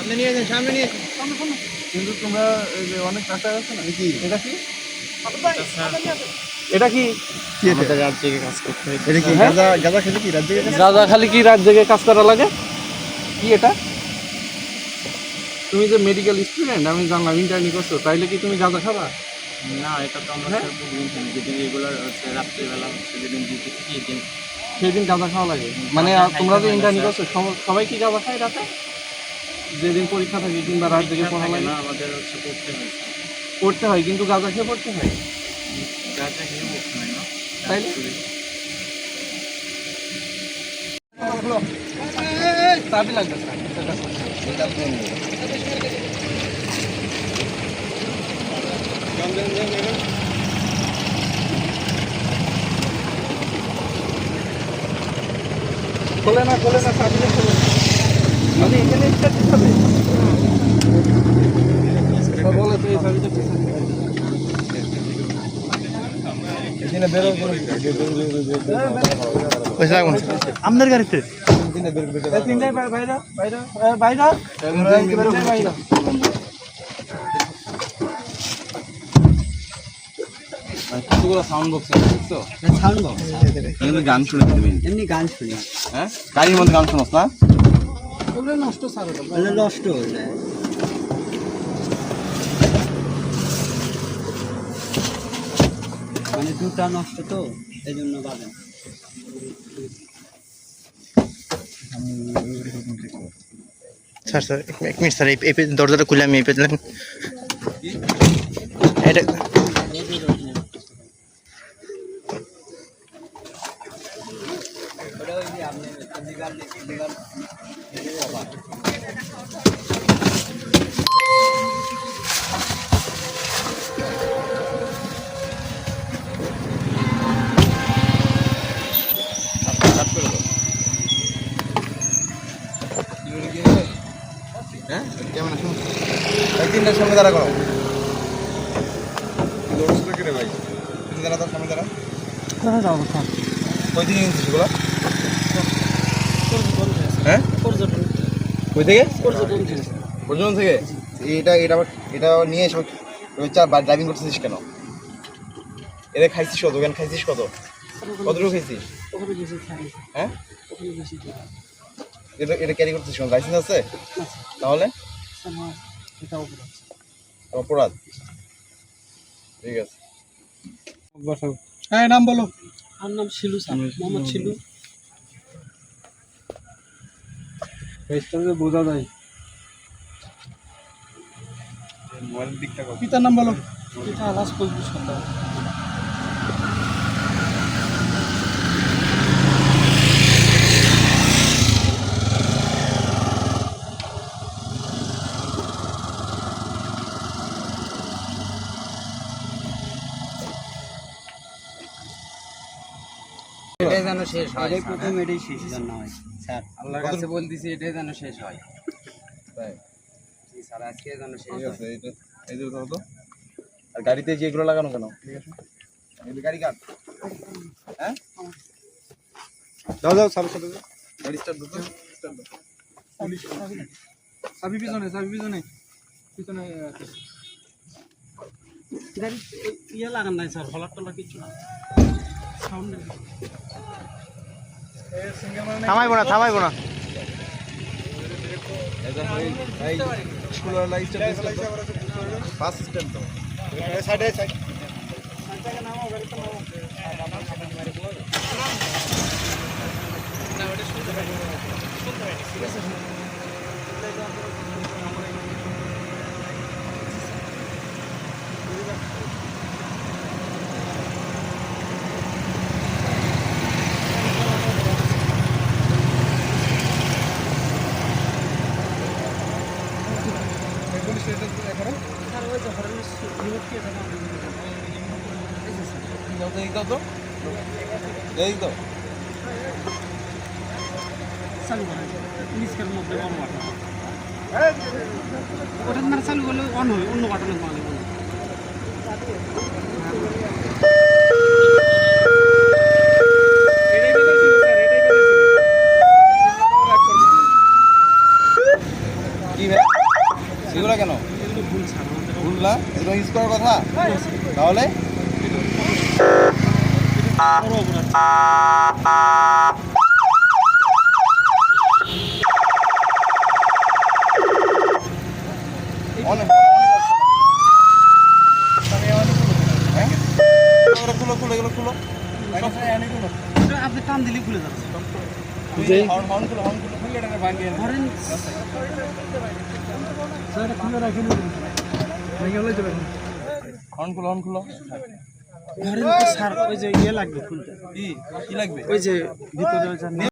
সামনে নিয়ে যান সামনে নিয়ে কিন্তু তোমরা যে অনেক আছে না কি? এটা কি? এটা কি? কাজ করতে কি হ্যাঁ? গাঁজা গাঁজা খেলে কি রাজ্যে গাঁজা খালি কি রাত জেগে কাজ করা লাগে? কি এটা? তুমি যে মেডিকেল স্টুডেন্ট আমি জানলাম ইন্টারনি করছ তাইলে কি তুমি গাঁজা খাবা? না এটা তো আমরা হ্যাঁ? যেদিন রেগুলার হচ্ছে রাত্রিবেলা হচ্ছে যেদিন ডিউটি দিন সেদিন। গাঁজা খাওয়া লাগে? মানে তোমরা যে ইন্টারনি করছ সব- সবাই কি গাঁজা খায় রাতে? যেদিন পরীক্ষা থাকে কিংবা রাত জেগে পড়া লাগে। না আমাদের হচ্ছে পড়তে হয়। পড়তে হয় কিন্তু গাঁজা খেয়ে পড়তে হয়? গাঁজা খেয়ে পড়তে হয় না তাইলে? চাবি লাগবে খোলে না খোলে না চাবিটা খোলে না। মানে এখানে স্টার্ট হবে? বলে তো এই পিছনে এদিনে বেরো আপনার গাড়িতে? বাইরে বাইরে বাইরে বাইরে কতগুলো সাউন্ড বক্স দেখছ সাউন্ড বক্স এখানে গান শুনে দিবেন এমনি গান শুনি। হ্যাঁ? গাড়ির মধ্যে গান শোনাস না? ওগুলো নষ্ট ওগুলো নষ্ট হয়ে যায়। মানে দুটা নষ্ট তো এই জন্য বাজে। স্যার স্যার এক মিনিট স্যার এই দরজাটা খুলে আমি এই পেতলাম এটা হ্যাঁ? কেমন আছো তিনটার সামনে দাঁড়া করো দৌড়ছো কি রে ভাই তিন দাঁড়া তোর সামনে দাঁড়া কই থেকে কিনছিস এগুলো হ্যাঁ কই থেকে? এটা এটা আবার- এটা নিয়ে এসে। চার ড্রাইভিং করতেছিস কেন? এটা খাইছিস কত? কেন খাইছিস কত? কতটুকু খাইছিস? হ্যাঁ? এটা এটা ক্যারি করতেছিস কেন লাইসেন্স আছে? তাহলে? অপরাধ। ঠিক আছে। হ্যাঁ নাম বলো। আমার নাম শিলু স্যার মোহাম্মদ শিলু। ফেসটা যে বোঝা যায়। মোবাইলের দিকটা কত? পিতার নাম বলো। পিতা আলাস সর্দার এটাই যেন শেষ হয় প্রথম এটাই শেষ জন্য হয় স্যার আল্লাহর কাছে বলতেছি এটাই যেন শেষ হয়। তাই? স্যার আজকে যেন শেষ ঠিক হয়। আছে এইটা এই যে ধরো তো আর গাড়িতে যে এগুলো লাগানো কেন? ঠিক আছে। গাড়ি কাট। হ্যাঁ? যাও যাও সামনে গাড়ি স্টার্ট দাও স্টার্ট দাও। চাবি পিছনে চাবি পিছনে। পিছনে গাড়ি ইয়ে লাগান নাই স্যার হলার টলার কিছু না সাউন্ড থামাইবো না থামাইবো না। এই যে স্টার্ট দাও তো চালু করা মিসকের মধ্যে অন বাটন ওটা মানে চালু করলে কেন? ভুল না এগুলো ইউজ করার কথা? তাহলে? খুলো আপনি টান দিলে খুলে যাচ্ছে ধরেন খুলে রাখেন। হর্ন খুলো হর্ন খুলো স্যার ওই যে ইয়ে লাগবে খুলতে। কি? কি লাগবে? ওই যে ভিতরে ওই যে